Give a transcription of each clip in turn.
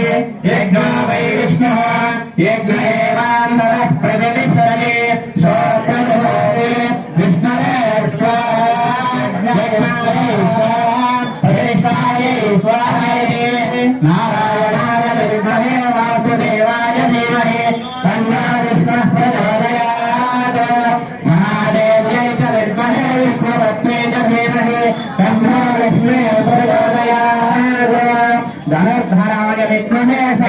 నిర్వపడే యజ్ఞో why Vishnu యజ్ఞ ఏవాంతర ప్రజలిపదే శ్రోత్రదే విష్ణురే స్వాహ యజ్ఞాయ స్వాహ ప్రతిష్టాయ స్వాహ నారాయణాయ విద్మహే వాసుదేవాయ ధీమహి తన్నో విష్ణుః ప్రచోదయాత్ మహాదేవ్యై చ విద్మహే విష్ణుపత్న్యై చ ధీమహి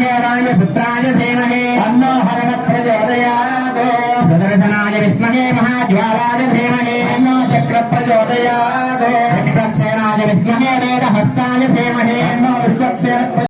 वाग्यराय हरण प्रचोदयात् सुदर्शनाय विद्महे महाज्वालाय धीमहे तन्नो शक्र प्रचोदयात् शक्रसेनाय विद्महे वेदहस्ताय धीमहे तन्नो विश्वक्सेन